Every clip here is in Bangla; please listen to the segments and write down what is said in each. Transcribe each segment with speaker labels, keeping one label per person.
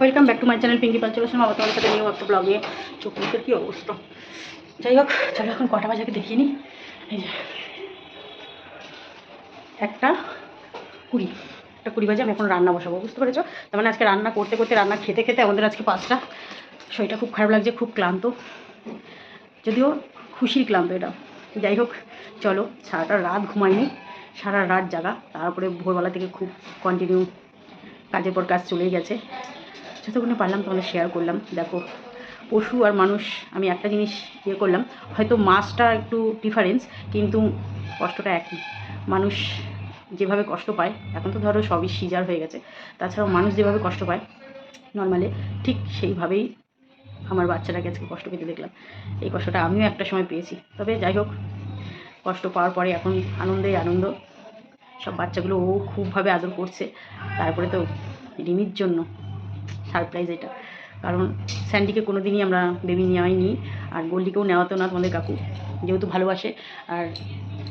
Speaker 1: Welcome back to my channel Pinki Pal চলে আসলাম আবার তোমার সাথে নিয়েও একটা ব্লগে চোখ মুখের কী অবস্থা? যাই হোক, চলো এখন কটা বাজাকে দেখিয়ে নিই একটা কুড়ি একটা কুড়ি বাজে, আমি এখন রান্না বসাবো, বুঝতে পেরেছ? তার মানে আজকে রান্না করতে করতে রান্না খেতে খেতে আমাদের আজকে পাঁচটা। শরীরটা খুব খারাপ লাগছে, খুব ক্লান্ত। যদিও খুশির ক্লান্ত এটা। যাই হোক, চলো, সারাটা রাত ঘুমাইনি, সারা রাত জাগা। তারপরে ভোরবেলা থেকে খুব কন্টিনিউ কাজের পর কাজ চলেই গেছে। যতক্ষণে পারলাম, তোমাদের শেয়ার করলাম। দেখো, পশু আর মানুষ, আমি একটা জিনিস ইয়ে করলাম, হয়তো মাছটা একটু ডিফারেন্স কিন্তু কষ্টটা একই। মানুষ যেভাবে কষ্ট পায়, এখন তো ধরো সবই সিজার হয়ে গেছে, তাছাড়াও মানুষ যেভাবে কষ্ট পায় নর্মালি ঠিক সেইভাবেই আমার বাচ্চাটাকে আজকে কষ্ট পেতে দেখলাম। এই কষ্টটা আমিও একটা সময় পেয়েছি। তবে যাই হোক, কষ্ট পাওয়ার পরে এখন আনন্দেই আনন্দ। সব বাচ্চাগুলো ও খুবভাবে আদর করছে। তারপরে তো রিমির জন্য সারপ্রাইজ এটা। কারণ স্যান্ডিকে কোনো দিনই আমরা বেবি নেওয়াই নি আর গোল্ডিকেও নেওয়াতো না তোমাদের কাকু, যেহেতু ভালোবাসে, আর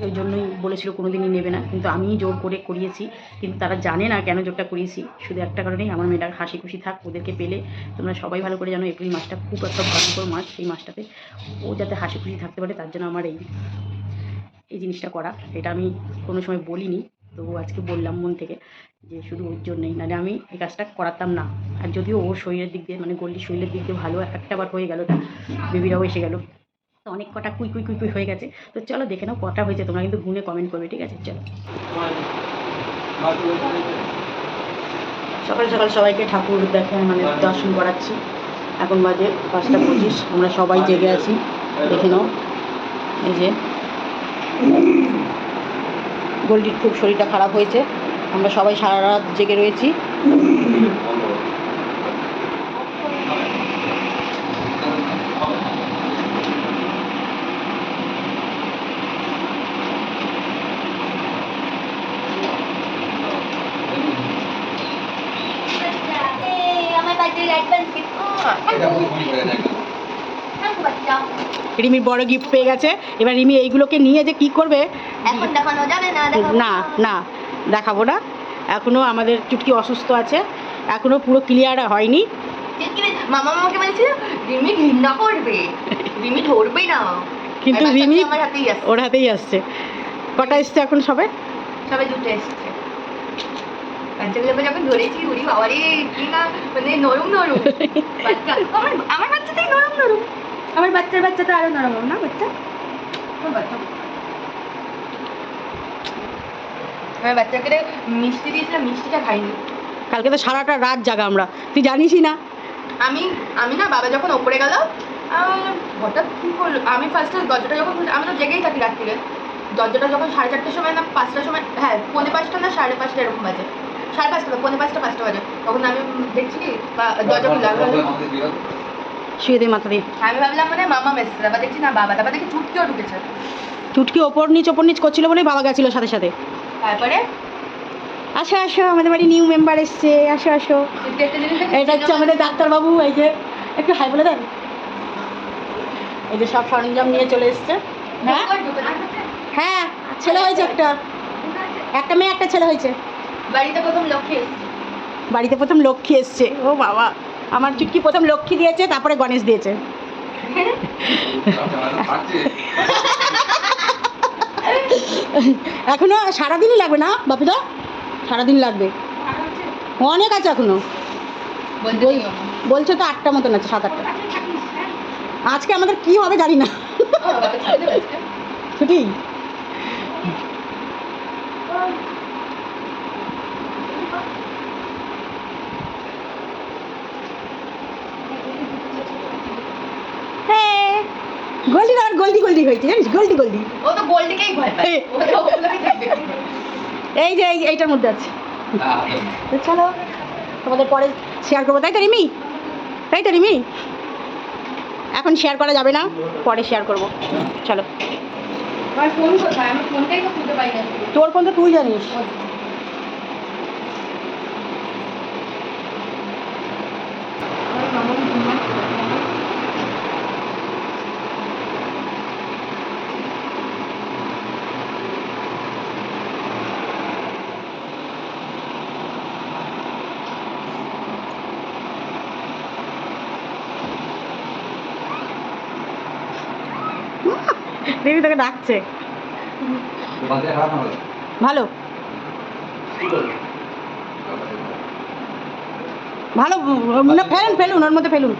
Speaker 1: ওই জন্যই বলেছিল কোনো দিনই নেবে না। কিন্তু আমিই জোর করে করিয়েছি, কিন্তু তারা জানে না কেন জোরটা করিয়েছি। শুধু একটা কারণেই আমার মেয়েটার হাসি খুশি থাক, ওদেরকে পেলে তোমরা সবাই ভালো করে জানো, এপ্রিল মাসটা খুব একটা ভয়ঙ্কর মাস সেই মাসটাতে ও যাতে হাসি খুশি থাকতে পারে, তার জন্য আমার এই এই জিনিসটা করা। এটা আমি কোনো সময় বলিনি। তবু আজকে বললাম মন থেকে যে শুধু ওর জন্যই, নাহলে আমি এই কাজটা করাতাম না। আর যদিও ওর শরীরের দিক দিয়ে মানে গল্লির শরীরের দিক দিয়ে ভালো একটা বার হয়ে গেল, তা বেবিরাও এসে গেল। তো অনেক কটা কুই কুই কুই কুই হয়ে গেছে। তো চলো দেখে নাও কটা হয়েছে, তোমরা কিন্তু গুনে কমেন্ট করবে, ঠিক আছে? চলো। সকাল সকাল সবাইকে ঠাকুর দেখে মানে দর্শন করাচ্ছি। এখন বাজে পাঁচটা পঁচিশ, আমরা সবাই জেগে আছি। দেখে নাও। এই যে গোল্ডির খুব শরীরটা খারাপ হয়েছে। আমরা সবাই সারা রাত জেগে রয়েছি।
Speaker 2: আমার
Speaker 1: রিমির বড় গিফট পেয়ে গেছে। এবার রিমি এইগুলোকে নিয়ে যে কি করবে?
Speaker 2: এখন দেখানো যাবে না
Speaker 1: না। না দেখাবো না। এখনও আমাদের চুটকি অসুস্থ আছে। এখনও পুরো ক্লিয়ার হয়নি।
Speaker 2: মামা আমাকে বলছিল রিমি ঘৃণা করবে। রিমি ধরবে না।
Speaker 1: কিন্তু রিমি ওর হাতেই আসছে। কটা এসছে এখন সবে?
Speaker 2: সবাই দুটো এসছে। বাচ্চাগুলোকে যখন ধরেছি উড়ি বাবারে কি না মানে নরম নরম। আমার আমার বাচ্চাটাই নরম নরম। আমার বাচ্চার বাচ্চা তো আরও নরম না বাচ্চা। আমার বাচ্চাকে মিষ্টি দিয়েছিলাম মিষ্টিটা খাইনি।
Speaker 1: কালকে তো সারাটা রাত জাগা আমরা। তুই জানিসই না।
Speaker 2: আমি আমি না বাবা যখন ওপরে গেল হঠাৎ কী করল? আমি ফার্স্টে দরজাটা যখন আমি তো জেগেই থাকি রাত্রিরে। দরজাটা যখন সাড়ে চারটের সময় না পাঁচটার সময় হ্যাঁ পৌনে পাঁচটা না সাড়ে পাঁচটা এরকম বাজে। সাড়ে পাঁচটা পৌনে পাঁচটা পাঁচটা বাজে। তখন আমি দেখছি কি বা- দরজা খুলে
Speaker 1: শুয়ে দে মাথা দিয়ে
Speaker 2: আমি ভাবলাম মানে মামা মেসছে তারপর দেখছি না বাবা তারপর দেখি চুটকিও ঢুকেছে।
Speaker 1: চুটকি ওপর নিচ ওপর নিচ করছিল বলেই বাবা গেছিল সাথে সাথে।
Speaker 2: তারপরে?
Speaker 1: আসো আসো আমাদের বাড়ি নিউ মেম্বার এসছে আসো আসো। এটা হচ্ছে আমাদের ডাক্তারবাবু এই যে একটু হাই বলে দেন। এই যে সব সরঞ্জাম নিয়ে চলে এসছে। হ্যাঁ? হ্যাঁ ছেলে হয়েছে একটা। একটা মেয়ে একটা ছেলে হয়েছে।
Speaker 2: বাড়িতে প্রথম লক্ষ্মী এসছে।
Speaker 1: বাড়িতে প্রথম লক্ষ্মী এসছে। ও বাবা। আমার চুটকি প্রথম লক্ষ্মী দিয়েছে তারপরে গণেশ দিয়েছে। এখনও সারাদিনই লাগবে না বাপিদা? সারাদিন লাগবে। অনেক আছে এখনও। বলছে তো আটটা মতন আছে সাত আটটা। আজকে আমাদের কি হবে জানি না। ছুটি হ্যাঁ গোল্ডি আর গোল্ডি গোল্ডি হয়েছে জানিস? গোল্ডি গোল্ডি।
Speaker 2: ও তো গোল্ডকেই ভয় পায়।
Speaker 1: এই। যে এই এইটার মধ্যে আছে। তো চলো তোমাদের পরে শেয়ার করব। তাই তো রিমি? তাই তো রিমি? এখন শেয়ার করা যাবে না পরে শেয়ার করব। চলো। তোর ফোন তো তুই জানিস। রিমি তোকে ডাকছে। ভালো। ভালো ফেলুন ফেলুন, ওর মধ্যে ফেলুন।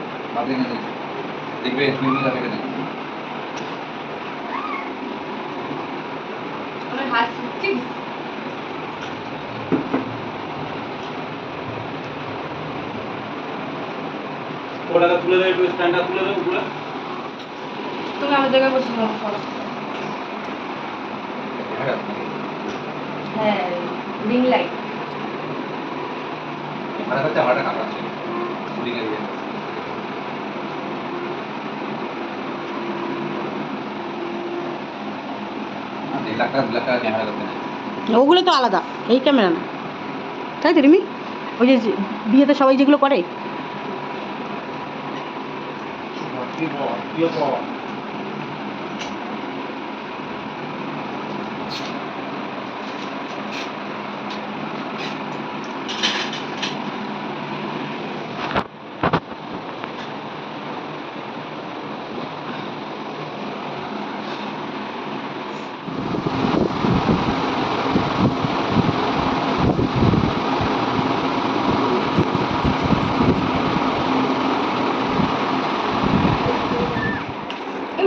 Speaker 3: ওটাকে তুলে একটু স্ট্যান্ডটা তুলে দেবো
Speaker 2: তুমি আমার জায়গায় বসে। হ্যাঁ। রিং লাইট
Speaker 4: মানে হচ্ছে হাড়টা কামড়াচ্ছে শুটিং এর দেড় লাখ টাকা দু লাখ টাকা ক্যামেরা করতে নেই।
Speaker 1: ওগুলো তো আলাদা এই ক্যামেরা না। তাই তো রিমি? ওই যে যে- বিয়েতে সবাই যেগুলো করে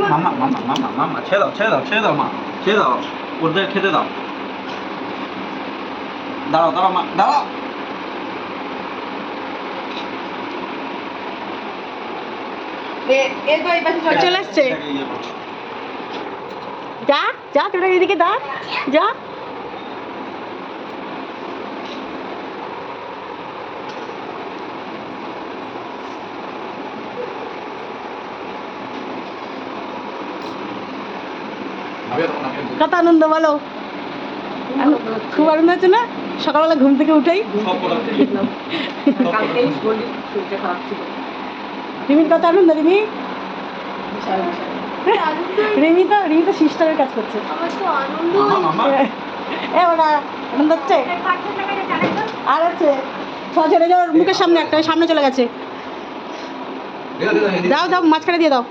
Speaker 3: মামা মামা মামা মামা ছেড়ে দাও ছেড়ে দাও ছেড়ে দাও মা ছেড়ে দাও ওদের খেতে দাও দাঁড়াও দাঁড়াও মা দাঁড়াও
Speaker 2: এ- এ তো এই পাশে চলে
Speaker 1: চলে আসছে
Speaker 3: ইয়ে।
Speaker 1: যা যা তোরা এদিকে দা যা
Speaker 4: নামিয়ে দাও নামিয়ে দাও
Speaker 1: কত আনন্দ বলো। খুব আনন্দ হচ্ছে। না? সকালবেলা ঘুম থেকে উঠেই। রিমির কত আনন্দ রিমি?
Speaker 2: বিশাল
Speaker 1: রিমি তো রিমি তো সিস্টারের কাজ করছে। এ ওরা আনন্দ হচ্ছে? আর হচ্ছে চলে যাও মুখের সামনে একটা সামনে চলে গেছে।
Speaker 4: দিও দিও
Speaker 1: মাঝখানে দিয়ে দাও।